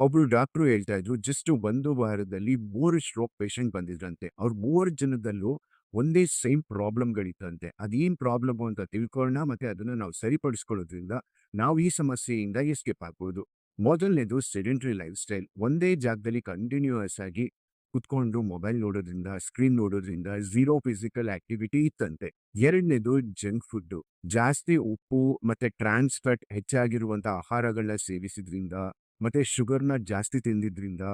ಒಬ್ರು ಡಾಕ್ಟ್ರು ಹೇಳ್ತಾ ಇದ್ರು, ಜಸ್ಟ್ ಒಂದು ವಾರದಲ್ಲಿ ಮೂರು ಸ್ಟ್ರೋಕ್ ಪೇಷಂಟ್ ಬಂದಿದ್ರಂತೆ. ಅವ್ರ ಮೂವರು ಜನದಲ್ಲೂ ಒಂದೇ ಸೇಮ್ ಪ್ರಾಬ್ಲಮ್ಗಳಿತ್ತಂತೆ. ಅದೇನ್ ಪ್ರಾಬ್ಲಮ್ ಅಂತ ತಿಳ್ಕೊಳ್ಳೋಣ ಮತ್ತೆ ಅದನ್ನ ನಾವು ಸರಿಪಡಿಸ್ಕೊಳ್ಳೋದ್ರಿಂದ ನಾವು ಈ ಸಮಸ್ಯೆಯಿಂದ ಎಸ್ಕೇಪ್ ಆಗ್ಬೋದು. ಮೊದಲನೇದು ಸೆಡೆಂಟ್ರಿ ಲೈಫ್ ಸ್ಟೈಲ್. ಒಂದೇ ಜಾಗದಲ್ಲಿ ಕಂಟಿನ್ಯೂಯಸ್ ಆಗಿ ಕುತ್ಕೊಂಡು ಮೊಬೈಲ್ ನೋಡೋದ್ರಿಂದ, ಸ್ಕ್ರೀನ್ ನೋಡೋದ್ರಿಂದ ಝೀರೋ ಫಿಸಿಕಲ್ ಆಕ್ಟಿವಿಟಿ ಇತ್ತಂತೆ. ಎರಡನೇದು ಜಂಕ್ ಫುಡ್ ಜಾಸ್ತಿ ಉಪ್ಪು ಮತ್ತೆ ಟ್ರಾನ್ಸ್ಫರ್ಟ್ ಫ್ಯಾಟ್ ಹೆಚ್ಚಾಗಿರುವಂತ ಆಹಾರಗಳನ್ನ ಸೇವಿಸಿದ್ರಿಂದ ಮತ್ತೆ ಶುಗರ್ನ ಜಾಸ್ತಿ ತಿಂದಿದ್ರಿಂದ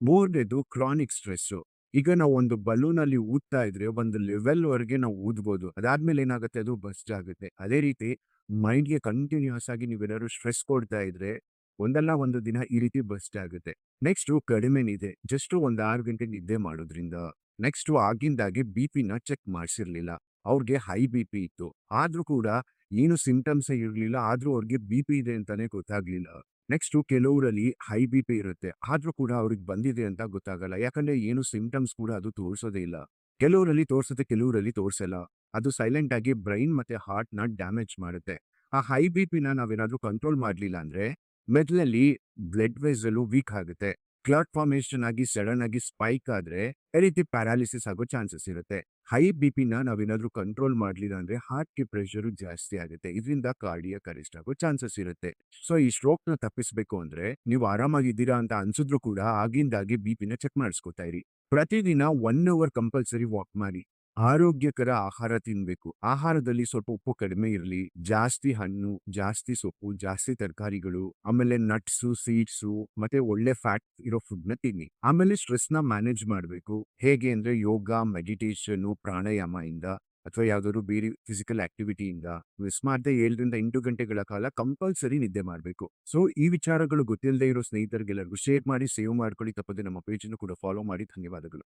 ಮೂರನೇದು ಕ್ರಾನಿಕ್ ಸ್ಟ್ರೆಸ್ ಈಗ ನಾವು ಒಂದು ಬಲೂನ್ ಅಲ್ಲಿ ಊದ್ತಾ ಇದ್ರೆ ಒಂದು ಲೆವೆಲ್ ವರೆಗೆ ನಾವು ಊದ್ಬೋದು. ಅದಾದ್ಮೇಲೆ ಏನಾಗುತ್ತೆ? ಅದು ಬಸ್ಟ್ ಆಗುತ್ತೆ. ಅದೇ ರೀತಿ ಮೈಂಡ್ಗೆ ಕಂಟಿನ್ಯೂಸ್ ಆಗಿ ನೀವೇನಾದ್ರು ಸ್ಟ್ರೆಸ್ ಕೊಡ್ತಾ ಇದ್ರೆ ಒಂದಲ್ಲ ಒಂದು ದಿನ ಈ ರೀತಿ ಬಸ್ಟ್ ಆಗುತ್ತೆ. ನೆಕ್ಸ್ಟ್ ಕಡಿಮೆನಿದೆ. ಜಸ್ಟ್ ಒಂದು ಆರು ಗಂಟೆ ನಿದ್ದೆ ಮಾಡೋದ್ರಿಂದ ನೆಕ್ಸ್ಟ್ ಆಗಿಂದಾಗಿ ಬಿ ಪಿನ ಚೆಕ್ ಮಾಡಿಸಿರ್ಲಿಲ್ಲ. ಅವ್ರಿಗೆ ಹೈ ಬಿ ಪಿ ಇತ್ತು. ಆದ್ರೂ ಕೂಡ ಏನು ಸಿಂಟಮ್ಸ್ ಇರಲಿಲ್ಲ. ಆದ್ರೂ ಅವ್ರಿಗೆ ಬಿ ಪಿ ಇದೆ ಅಂತಾನೆ ಗೊತ್ತಾಗ್ಲಿಲ್ಲ. ನೆಕ್ಸ್ಟ್ ಕೆಲವರಲ್ಲಿ ಹೈ ಬಿ ಪಿ ಇರುತ್ತೆ. ಆದ್ರೂ ಕೂಡ ಅವ್ರಿಗೆ ಬಂದಿದೆ ಅಂತ ಗೊತ್ತಾಗಲ್ಲ. ಯಾಕಂದ್ರೆ ಏನು ಸಿಂಟಮ್ಸ್ ಕೂಡ ಅದು ತೋರಿಸೋದೇ ಇಲ್ಲ. ಕೆಲವರಲ್ಲಿ ತೋರಿಸುತ್ತೆ ಕೆಲವರಲ್ಲಿ ತೋರಿಸಲ್ಲ. ಅದು ಸೈಲೆಂಟ್ ಆಗಿ ಬ್ರೈನ್ ಮತ್ತೆ ಹಾರ್ಟ್ನ ಡ್ಯಾಮೇಜ್ ಮಾಡುತ್ತೆ. ಆ ಹೈ ಬಿ ಪಿನ ನಾವೇನಾದ್ರೂ ಕಂಟ್ರೋಲ್ ಮಾಡಲಿಲ್ಲ ಅಂದ್ರೆ ಮೆದ್ಲಲ್ಲಿ ಬ್ಲಡ್ ವೆಸಲು ವೀಕ್ ಆಗುತ್ತೆ. ಕ್ಲಾಟ್ ಫಾರ್ಮೇಶನ್ ಆಗಿ ಸಡನ್ ಆಗಿ ಸ್ಪೈಕ್ ಆದ್ರೆ ಈ ರೀತಿ ಪ್ಯಾರಾಲಿಸಿಸ್ ಆಗೋ ಚಾನ್ಸಸ್ ಇರುತ್ತೆ. ಹೈ ಬಿ ಪಿನ ನಾವೇನಾದ್ರೂ ಕಂಟ್ರೋಲ್ ಮಾಡ್ಲಿಲ್ಲ ಅಂದ್ರೆ ಹಾರ್ಟ್ಗೆ ಪ್ರೆಷರ್ ಜಾಸ್ತಿ ಆಗುತ್ತೆ. ಇದರಿಂದ ಕಾರ್ಡಿಯ ಅರೆಸ್ಟ್ ಆಗೋ ಚಾನ್ಸಸ್ ಇರುತ್ತೆ. ಸೊ ಈ ಸ್ಟ್ರೋಕ್ನ ತಪ್ಪಿಸ್ಬೇಕು ಅಂದ್ರೆ ನೀವು ಆರಾಮಾಗಿದ್ದೀರಾ ಅಂತ ಅನ್ಸಿದ್ರು ಕೂಡ ಆಗಿಂದಾಗಿ ಬಿ ಪಿನ ಚೆಕ್ ಮಾಡಿಸ್ಕೊತಾ ಇರಿ. ಪ್ರತಿದಿನ ಒನ್ ಅವರ್ ಕಂಪಲ್ಸರಿ ವಾಕ್ ಮಾಡಿ. ಆರೋಗ್ಯಕರ ಆಹಾರ ತಿನ್ಬೇಕು. ಆಹಾರದಲ್ಲಿ ಸ್ವಲ್ಪ ಉಪ್ಪು ಕಡಿಮೆ ಇರಲಿ. ಜಾಸ್ತಿ ಹಣ್ಣು, ಜಾಸ್ತಿ ಸೊಪ್ಪು, ಜಾಸ್ತಿ ತರಕಾರಿಗಳು, ಆಮೇಲೆ ನಟ್ಸು ಸೀಡ್ಸು ಮತ್ತೆ ಒಳ್ಳೆ ಫ್ಯಾಟ್ ಇರೋ ಫುಡ್ನ ತಿನ್ನಿ. ಆಮೇಲೆ ಸ್ಟ್ರೆಸ್ನ ಮ್ಯಾನೇಜ್ ಮಾಡಬೇಕು. ಹೇಗೆ ಅಂದ್ರೆ ಯೋಗ ಮೆಡಿಟೇಷನ್ ಪ್ರಾಣಾಯಾಮ ಇಂದ ಅಥವಾ ಯಾವ್ದಾದ್ರು ಬೇರೆ ಫಿಸಿಕಲ್ ಆಕ್ಟಿವಿಟಿಯಿಂದ ಮಿಸ್ ಮಾಡದೆ ಏಳರಿಂದ ಎಂಟು ಗಂಟೆಗಳ ಕಾಲ ಕಂಪಲ್ಸರಿ ನಿದ್ದೆ ಮಾಡಬೇಕು. ಸೊ ಈ ವಿಚಾರಗಳು ಗೊತ್ತಿಲ್ಲದೆ ಇರೋ ಸ್ನೇಹಿತರಿಗೆಲ್ಲರಿಗೂ ಶೇರ್ ಮಾಡಿ ಸೇವ್ ಮಾಡ್ಕೊಳ್ಳಿ. ತಪ್ಪದೆ ನಮ್ಮ ಪೇಜನ್ನು ಕೂಡ ಫಾಲೋ ಮಾಡಿ. ಧನ್ಯವಾದಗಳು.